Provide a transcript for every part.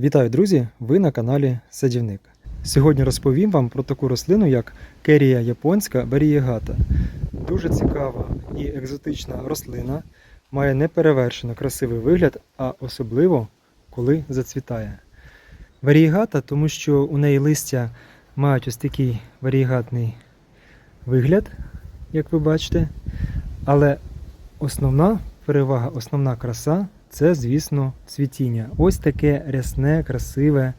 Вітаю, друзі! Ви на каналі Садівник. Сьогодні розповім вам про таку рослину, як керія японська барієгата. Дуже цікава і екзотична рослина, має неперевершено красивий вигляд, а особливо коли зацвітає. Варієгата, тому що у неї листя мають ось такий варієгатний вигляд, як ви бачите. Але основна перевага, основна краса це, звісно, цвітіння. Ось таке рясне, красиве,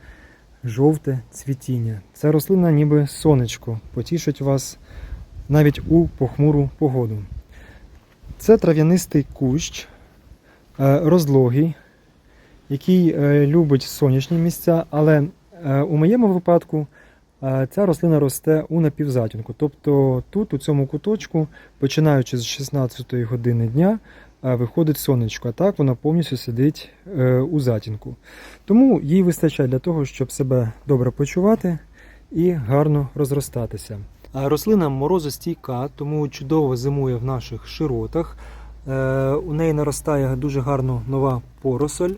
жовте цвітіння. Ця рослина ніби сонечко, потішить вас навіть у похмуру погоду. Це трав'янистий кущ, е, розлогий, який е, любить сонячні місця, але е, у моєму випадку ця рослина росте у напівзатінку. Тобто тут, у цьому куточку, починаючи з 16 години дня, виходить сонечко, а так вона повністю сидить е, у затінку. Тому їй вистачає для того, щоб себе добре почувати і гарно розростатися. Рослина морозостійка, тому чудово зимує в наших широтах. Е, У неї наростає дуже гарно нова поросоль,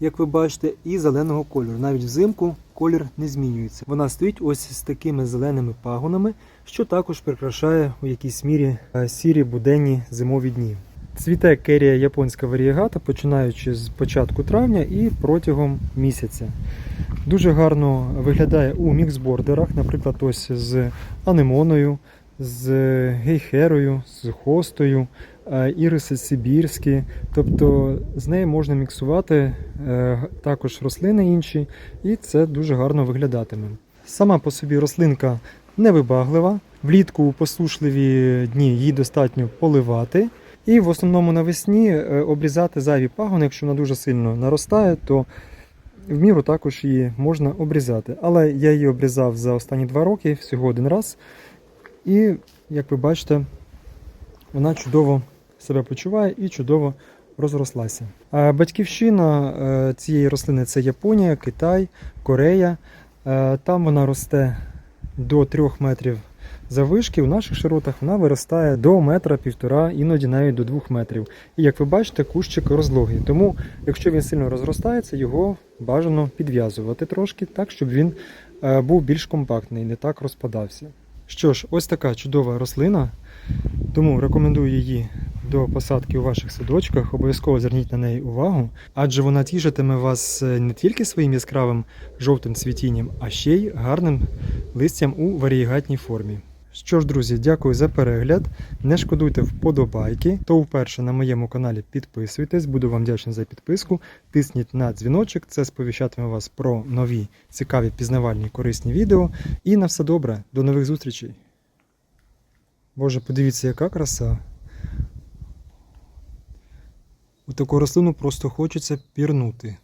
як ви бачите, і зеленого кольору. Навіть взимку колір не змінюється. Вона стоїть ось з такими зеленими пагонами, що також прикрашає у якійсь мірі е, сірі буденні зимові дні. Цвіте керія японська варієгата, починаючи з початку травня і протягом місяця. Дуже гарно виглядає у міксбордерах, наприклад, ось з анемоною, з гейхерою, з хостою, іриси сибірські. Тобто з нею можна міксувати е, також рослини інші, і це дуже гарно виглядатиме. Сама по собі рослинка невибаглива. Влітку у посушливі дні її достатньо поливати. І в основному навесні е, обрізати зайві пагони, якщо вона дуже сильно наростає, то в міру також її можна обрізати. Але я її обрізав за останні два роки всього один раз. І, як ви бачите, вона чудово себе почуває і чудово розрослася. Батьківщина е, цієї рослини це Японія, Китай, Корея. Е, Там вона росте до 3 метрів заввишки. в наших широтах вона виростає до метра, півтора, іноді навіть до 2 метрів. І як ви бачите, кущик розлогий. Тому, якщо він сильно розростається, його бажано підв'язувати трошки, так, щоб він е, був більш компактний, не так розпадався. Що ж, ось така чудова рослина, тому рекомендую її до посадки у ваших садочках. Обов'язково зверніть на неї увагу, адже вона тішитиме вас е, не тільки своїм яскравим жовтим цвітінням, а ще й гарним листям у варієгатній формі. Що ж, друзі, дякую за перегляд. Не шкодуйте вподобайки. То вперше на моєму каналі підписуйтесь, буду вам вдячний за підписку. Тисніть на дзвіночок, це сповіщатиме вас про нові цікаві пізнавальні корисні відео. І на все добре, до нових зустрічей. Боже, подивіться, яка краса. У таку рослину просто хочеться пірнути.